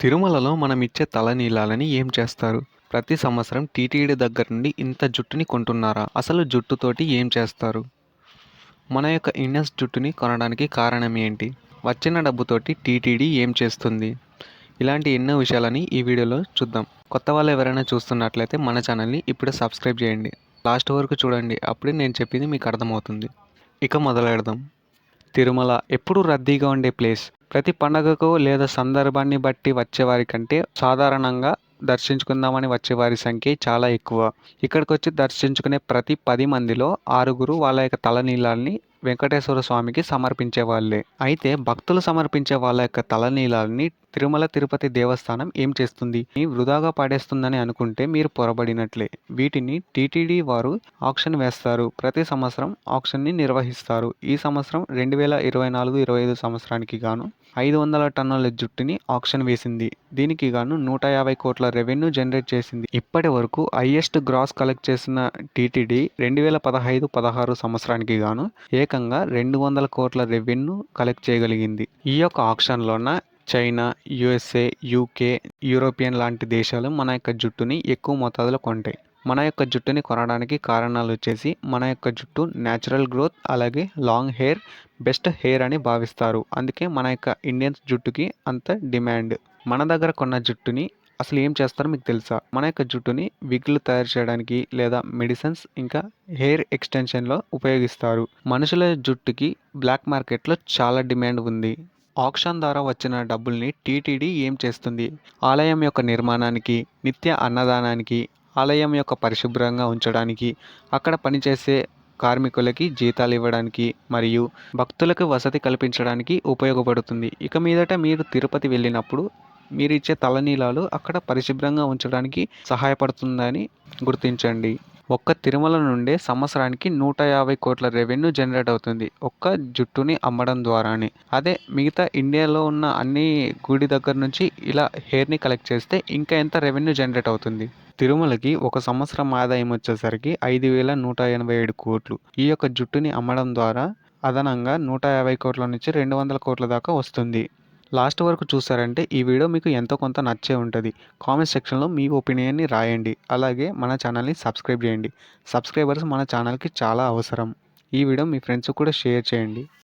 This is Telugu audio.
తిరుమలలో మనం ఇచ్చే తలనీలాలని ఏం చేస్తారు? ప్రతి సంవత్సరం టీటీడీ దగ్గర నుండి ఇంత జుట్టుని కొంటున్నారా? అసలు జుట్టుతోటి ఏం చేస్తారు? మన యొక్క ఇండియన్స్ జుట్టుని కొనడానికి కారణం ఏంటి? వచ్చిన డబ్బుతోటి టీటీడీ ఏం చేస్తుంది? ఇలాంటి ఎన్నో విషయాలని ఈ వీడియోలో చూద్దాం. కొత్త వాళ్ళు ఎవరైనా చూస్తున్నట్లయితే మన ఛానల్ని ఇప్పుడే సబ్స్క్రైబ్ చేయండి. లాస్ట్ వరకు చూడండి. అప్పుడే నేను చెప్పింది మీకు అర్థమవుతుంది. ఇక మొదలెడదాం. తిరుమల ఎప్పుడు రద్దీగా ఉండే ప్లేస్. ప్రతి పండగకు లేదా సందర్భాన్ని బట్టి వచ్చేవారి కంటే సాధారణంగా దర్శించుకుందామని వచ్చేవారి సంఖ్య చాలా ఎక్కువ. ఇక్కడికి వచ్చి దర్శించుకునే ప్రతి పది మందిలో ఆరుగురు వాళ్ళ యొక్క తలనీలాల్ని వెంకటేశ్వర స్వామికి సమర్పించే వాళ్ళే. అయితే భక్తులు సమర్పించే వాళ్ళ యొక్క తలనీలాల్ని తిరుమల తిరుపతి దేవస్థానం ఏం చేస్తుంది? మీ వృధాగా పాడేస్తుందని అనుకుంటే మీరు పొరబడినట్లే. వీటిని టీటీడీ వారు ఆక్షన్ వేస్తారు. ప్రతి సంవత్సరం ఆక్షన్ని నిర్వహిస్తారు. ఈ సంవత్సరం రెండు వేల ఇరవై నాలుగు ఇరవై ఐదు సంవత్సరానికి గాను ఐదు వందల టన్నుల జుట్టుని ఆక్షన్ వేసింది. దీనికి గాను నూట యాభై కోట్ల రెవెన్యూ జనరేట్ చేసింది. ఇప్పటి వరకు హైయెస్ట్ గ్రాస్ కలెక్ట్ చేసిన టీటీడీ రెండు వేల పదహైదు పదహారు సంవత్సరానికి గాను ఏకంగా రెండు వందల కోట్ల రెవెన్యూ కలెక్ట్ చేయగలిగింది. ఈ యొక్క ఆక్షన్లోన చైనా యుఎస్ఏ యూకే యూరోపియన్ లాంటి దేశాలు మన యొక్క జుట్టుని ఎక్కువ మోతాదులో కొంటాయి. మన యొక్క జుట్టుని కొనడానికి కారణాలు వచ్చేసి మన యొక్క జుట్టు న్యాచురల్ గ్రోత్ అలాగే లాంగ్ హెయిర్ బెస్ట్ హెయిర్ అని భావిస్తారు. అందుకే మన యొక్క ఇండియన్స్ జుట్టుకి అంత డిమాండ్ మన దగ్గర కొన్న జుట్టుని అసలు ఏం చేస్తారో మీకు తెలుసా? మన యొక్క జుట్టుని విగ్లు తయారు చేయడానికి లేదా మెడిసిన్స్ ఇంకా హెయిర్ ఎక్స్టెన్షన్లో ఉపయోగిస్తారు. మనుషుల జుట్టుకి బ్లాక్ మార్కెట్లో చాలా డిమాండ్ ఉంది. ఆక్షన్ ద్వారా వచ్చిన డబ్బుల్ని టీటీడీ ఏం చేస్తుంది? ఆలయం యొక్క నిర్మాణానికి నిత్య అన్నదానానికి ఆలయం యొక్క పరిశుభ్రంగా ఉంచడానికి అక్కడ పనిచేసే కార్మికులకి జీతాలు ఇవ్వడానికి మరియు భక్తులకు వసతి కల్పించడానికి ఉపయోగపడుతుంది. ఇక మీదట మీరు తిరుపతి వెళ్ళినప్పుడు మీరు ఇచ్చే తలనీలాలు అక్కడ పరిశుభ్రంగా ఉంచడానికి సహాయపడుతుందని గుర్తించండి. ఒక్క తిరుమల నుండే సంవత్సరానికి నూట యాభై కోట్ల రెవెన్యూ జనరేట్ అవుతుంది. ఒక్క జుట్టుని అమ్మడం ద్వారానే. అదే మిగతా ఇండియాలో ఉన్న అన్ని గుడి దగ్గర నుంచి ఇలా హెయిర్ని కలెక్ట్ చేస్తే ఇంకా ఎంత రెవెన్యూ జనరేట్ అవుతుంది? తిరుమలకి ఒక సంవత్సరం ఆదాయం వచ్చేసరికి ఐదు వేల నూట ఎనభై ఏడు కోట్లు. ఈ యొక్క జుట్టుని అమ్మడం ద్వారా అదనంగా నూట యాభై కోట్ల నుంచి రెండు వందల కోట్ల దాకా వస్తుంది. లాస్ట్ వరకు చూసారంటే ఈ వీడియో మీకు ఎంతో కొంత నచ్చే ఉంటుంది. కామెంట్ సెక్షన్లో మీ ఒపీనియన్ని రాయండి. అలాగే మన ఛానల్ని సబ్స్క్రైబ్ చేయండి. సబ్స్క్రైబర్స్ మన ఛానల్కి చాలా అవసరం. ఈ వీడియో మీ ఫ్రెండ్స్ కూడా షేర్ చేయండి.